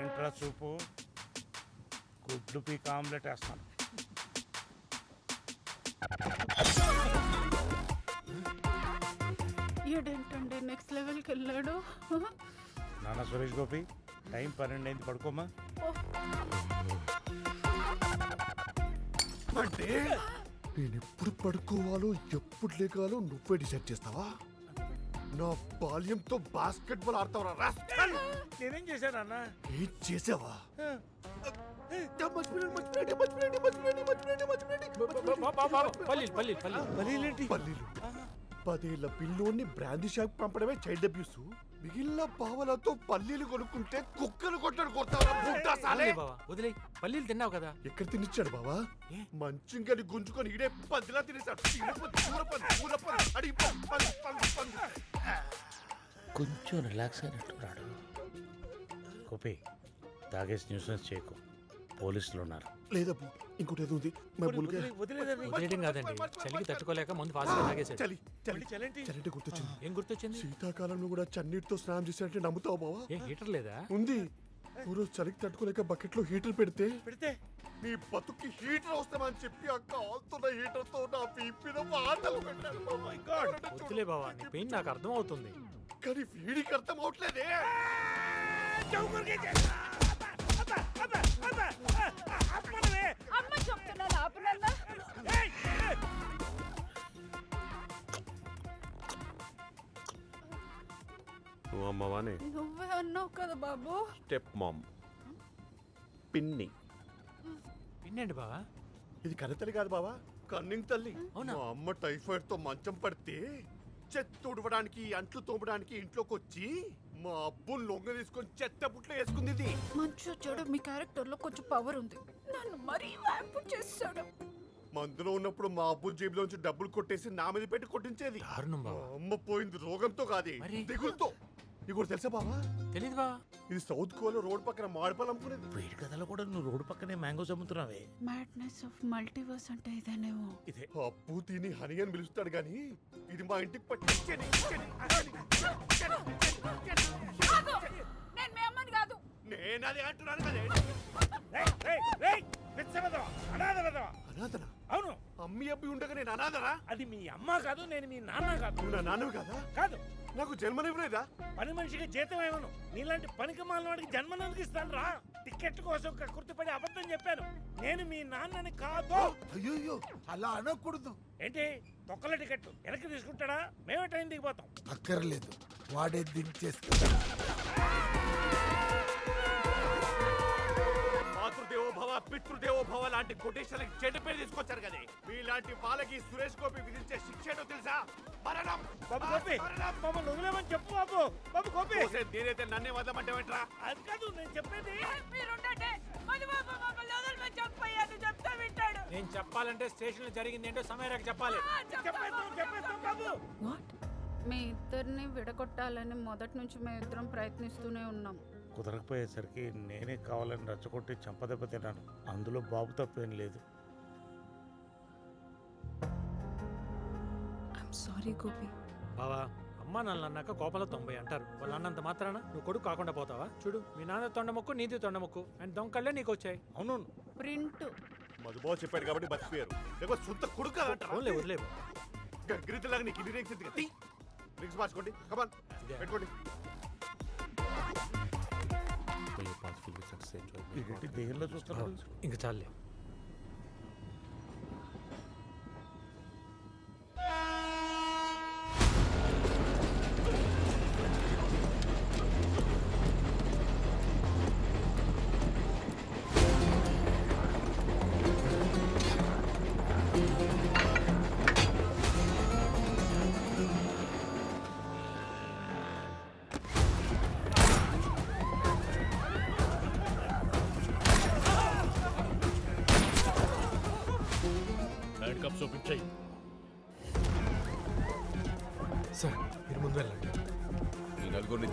ఏంట్రా చూపు? గుడ్లు పీక్ ఆమ్లెట్ వేస్తాను. ఈడేంటండి నెక్స్ట్ లెవెల్కి వెళ్ళాడు నాన్న సురేష్ గోపి టైం పన్నెండు అయింది పడుకోమా అంటే నేను ఎప్పుడు పడుకోవాలో ఎప్పుడు లేకాలో నువ్వే డిసైడ్ చేస్తావా నా బాల్యంతో బాస్కెట్ బాల్ ఆడతావరా! నేనేం చేశాను అన్న ఏం చేసావా పల్లీలు పల్లీలు పల్లీలు పదేళ్ళ పిల్లోని బ్రాందీ షాప్ పంపడమే చైల్డ్ అబ్యూస్. మిగిలిన పావలతో పల్లీలు కొనుక్కుంటే కుక్కలు కొట్టాడు కొడతావా బుడ్డా సాలే. బావా వదిలే పల్లీలు తిన్నావు కదా? ఎక్కడ తినిచ్చాడు బావా? మంచింగని గుంజుకొని ఈడే పందిలా పంది. కొంచెం రిలాక్స్ అయినట్టు రాడు. గోపి తాగేసి న్యూసెన్స్ చేయకు. పోలీసులు ఉన్నారు. లేదబ్బు ఇంకోటి ఏదో ఉంది మా బుల్గా వదిలేయడం కాదండి చలికి తట్టుకోలేక ముందు ఫాస్ట్ తాగేసాడు చలి చలి చలంటే గుర్తొచ్చింది ఏం గుర్తొచ్చింది శీతాకాలంలో కూడా చన్నీటితో స్నానం చేసినట్టే నమ్ముతావు బావా ఏ హీటర్ లేదా ఉంది ఊరో చలికి తట్టుకోలేక బకెట్లో హీటర్ పెడితే పెడితే నీ బతుక్కి హీటర్ వస్తామని చెప్పి ఆ కాల్తున్న హీటర్తో నా పీపిన మాటలు పెట్టాడు బావా. వద్దులే బావా నీ పెయిన్ నాకు అర్థం అవుతుంది కానీ వీడికి అర్థం అవట్లేదే అమ్మ ఆపనన్నా. నువ్వు అమ్మవానే నువ్వే అన్నావు కదా బాబు. Step mom. పిన్ని. పిన్నండి బావా? ఇది కన్నతల్లి కాదు బావా కన్నింగ్ తల్లి. అవునా? మా అమ్మ టైఫాయిడ్తో మంచం పడితే చెత్త తుడవడానికి అంట్లు తోమడానికి ఇంట్లోకి వచ్చి మా అబ్బుని లొంగ తీసుకొని చెత్త పుట్లో వేసుకుంది ఇది. మంచు చెడు మీ క్యారెక్టర్లో కొంచెం పవర్ ఉంది. నన్ను మరీ వ్యాంపు చేస్తాడు. మందులో ఉన్నప్పుడు మా అబ్బు జేబులోంచి డబ్బులు కొట్టేసి నా మీద పెట్టి కొట్టించేది. దారుణం మా బావా అమ్మ పోయింది రోగంతో కాదే మరి? దిగులతో. నీకు తెలుసా బావా? తెలీదు బావా ఇది సౌత్ కోలో రోడ్ పక్కన మాడిపాలు అమ్ముకునేది. వేడి కథలో కూడా నువ్వు రోడ్డు పక్కనే మ్యాంగోస్ అమ్ముతున్నావే. మ్యాడ్నెస్ ఆఫ్ మల్టీవర్స్ అంటే ఇదేనేమో. ఇదే. అప్పు తిని హని అని పిలుస్తాడు గాని ఇది మా ఇంటికి పట్టించని నేను మీ అమ్మని కాదు. నేను అది అంటున్నాను కదే. అనాథనా? అవును. అమ్మి అబ్బి ఉండగా నేను అనాథనా అది మీ అమ్మ కాదు నేను మీ నాన్న కాదు. నువ్వు నా నాన్నవి కదా? కాదు. నాకు జన్మనివ్వలేదా? పని మనిషికి జీతం ఏమను నీలాంటి పనికి మాలిన వాడికి జన్మనందుకు ఇస్తాను రా టికెట్ కోసం గుర్తుపడి అబద్ధం చెప్పాను. నేను మీ నాన్నని కాదు. అయ్యో అలా అనకూడదు. ఏంటి? తొక్కల టికెట్ వెనక్కి తీసుకుంటాడా? మేమే ట్రైన్ దిగిపోతాం. అక్కర్లేదు. వాడే దించేస్తా మాతృదేవో భవ పితృదేవో భవ లాంటి కొటేషన్లకి చెడ్డ పేరు తీసుకొచ్చారు కదే. మీలాంటి వాళ్ళకి సురేష్ గోపి విధించే శిక్ష ఏంటో తెలుసా? మరణం! బాబు గోపి! మరణం. మమ్మల్ని వదిలేమని చెప్పు బాబు! బాబు గోపి! ఓసే, నేనైతే నన్నే వదలమంటావేంట్రా? అది కాదు నేను చెప్పేది! చెప్పాలంటే స్టేషన్లో జరిగింది ఏంటో సమయానికి చెప్పాలి. మీ ఇద్దరిని విడగొట్టాలని మొదటి నుంచి మేము ఇద్దరం ప్రయత్నిస్తూనే ఉన్నాం. కుదరకపోయేసరికి నేనే కావాలని రచ్చగొట్టి చంపదెబ్బ తిన్నాను అందులో బాబు తప్పేం లేదు. సారీ గోపి. బావా అమ్మా నాన్న అన్నాక కోపంలో తొంభై అంటారు. వాళ్ళు అన్నంత మాత్రాన? నువ్వు కొడుకు కాకుండా పోతావా? చూడు మీ నాన్న తొండముక్కు నీది తొండముక్కు అండ్ దొంకళ్ళే నీకు వచ్చాయి అవునవును. ప్రింట్. మధుబాబు చెప్పాడు కాబట్టి బతికిపోయారు లేకపోతే సొంత కొడుకు ఫోన్లే వదిలే గగ్గిరితలాగా నీకు ఎందుకు? రింగ్స్ మార్చుకోండి. కమాన్ ఇదే. పెట్టుకోండి. ఏంటి దేహంలో చూస్తున్నాడు. ఇంకా చాలే.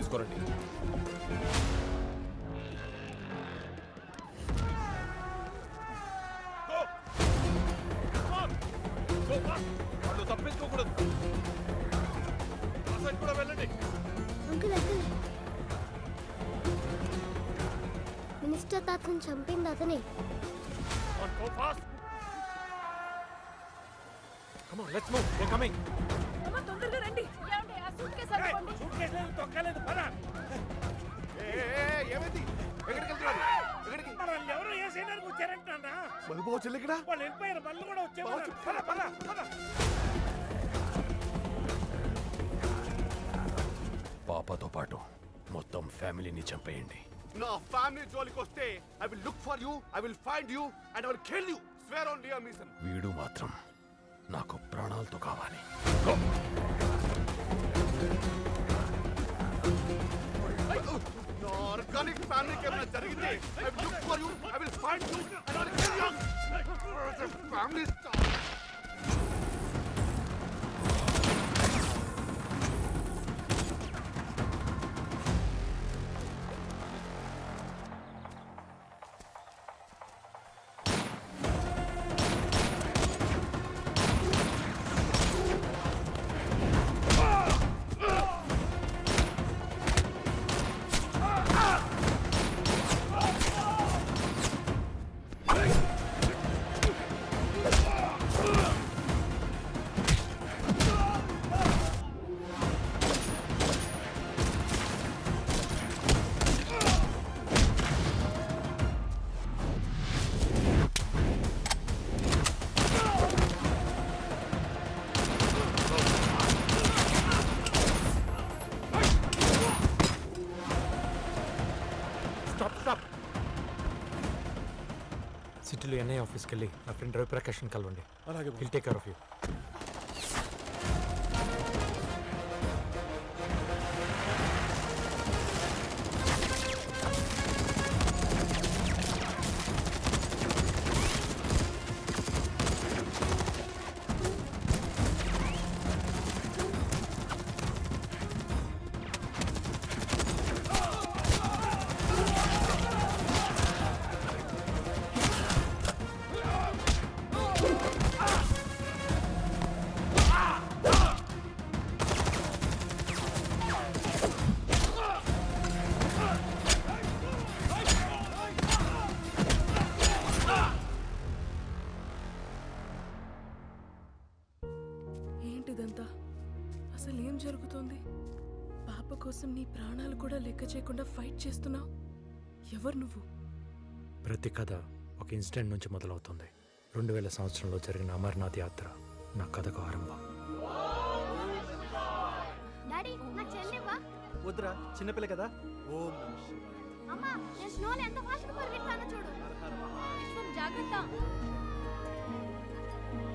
తీసుకోరండి. వాళ్ళు తప్పించుకోకూడదు. కూడా వెళ్ళండి. Uncle uncle. మినిస్టర్ తాతను చంపింది అతనే. లెట్స్ మూవ్ దే కమింగ్ తొక్కలేదు పద. ఏమైంది? ఎక్కడికి వెళ్తున్నారు? ఎక్కడికి? మనల్ని ఎవరు ఏ సైడానికి వచ్చారంటున్నా మధుబాబు చెల్లి ఇక్కడ? వాళ్ళు వెళ్ళిపోయారు మళ్ళీ కూడా వచ్చేవారు పద పద పద. పాపతో పాటు మొత్తం ఫ్యామిలీని చంపేయండి. నా ఫ్యామిలీ జోలికి వస్తే I will look for you I will find you and I will kill you swear on Liya machine వీడు మాత్రం నాకు ప్రాణాలతో కావాలి. ఆర్గానిక్ ఫ్యామిలీకి ఏమైనా జరిగితే I will look for you I will find you and I will kill you family stop సిటీలో N I ఆఫీస్కి వెళ్ళి నా ఫ్రెండ్ రవిప్రకాష్ని కలవండి. అలాగే will take care of you కోసం నీ ప్రాణాలు కూడా లెక్క చేయకుండా ఫైట్ చేస్తున్నావు? ఎవరు నువ్వు? ప్రతి కథ ఒక ఇన్సిడెంట్ నుంచి మొదలవుతుంది. రెండు వేల సంవత్సరంలో జరిగిన అమర్నాథ్ యాత్ర నా కథకు ఆరంభం. డాడీ నా చెల్లివా వద్దురా చిన్నపిల్ల కదా? ఓం అమ్మా నేను స్నోని ఎంత ఫాస్ట్ పరిగెత్తానో చూడు. విశ్వం జాగ్రత్త.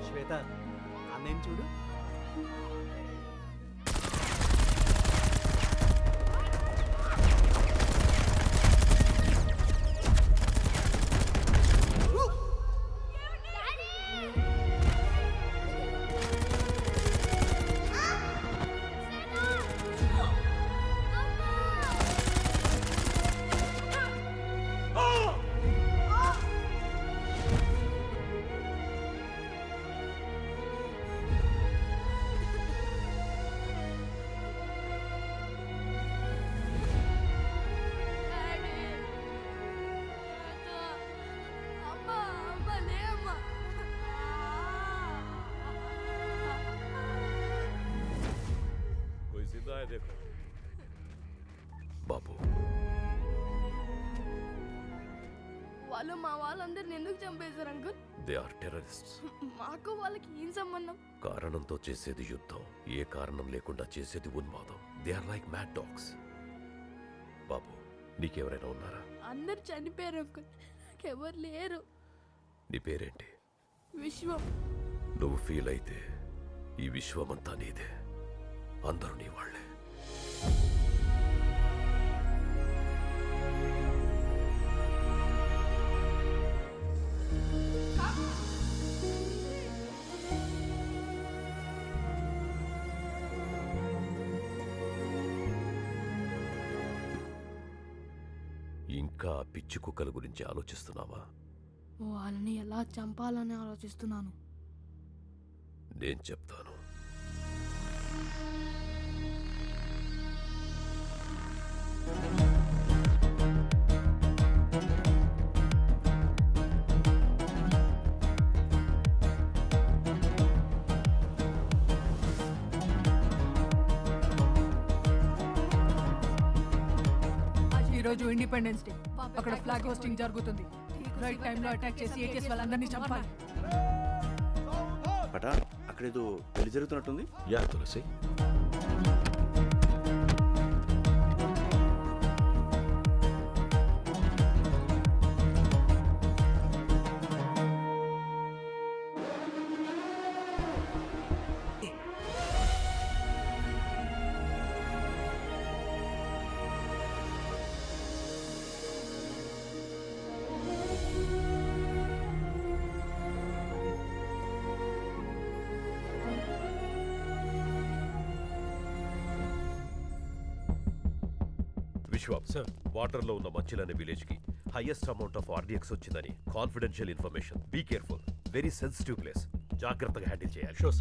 శ్వేత అన్నయ్యని చూడు? देखो బాబు. వాళ్ళు మా వాళ్ళందరిని ఎందుకు చంపేశారు అంకుల్? దే ఆర్ టెర్రరిస్ట్ మాకు వాళ్ళకి ఏం సంబంధం? కారణంతో చేసేది యుద్ధం. ఏ కారణం లేకుండా చేసేది ఉన్మాదం. They are like mad dogs. బాబు నీకెవరైనా ఉన్నారా? అందరు చనిపోయారు అంకుల్. నాకెవరు లేరు. నీ పేరేంటి? విశ్వం. నువ్వు ఫీల్ అయితే ఈ విశ్వమంతా నీదే. అందరూ నీ వాళ్ళే. ఇంకా పిచ్చి కుక్కల గురించి ఆలోచిస్తున్నావా? వాళ్ళని ఎలా చంపాలని ఆలోచిస్తున్నాను? నేను చెప్తాను ఈరోజు ఇండిపెండెన్స్ డే అక్కడ ఫ్లాగ్ హోస్టింగ్ జరుగుతుంది. రైట్ టైంలో అటాక్ చేసి ఏకేస్ వాళ్ళందరినీ చంపాలి. పటా అక్కడేదో పెళ్ళి జరుగుతున్నట్టుంది? యా తులసి. విశ్వం సార్ వాటర్లో ఉన్న మంచిల్ అనే విలేజ్కి హైయెస్ట్ అమౌంట్ ఆఫ్ ఆర్డిఎక్స్ వచ్చిందని confidential information be careful very sensitive place జాగ్రత్తగా హ్యాండిల్ చేయాలి. షూర్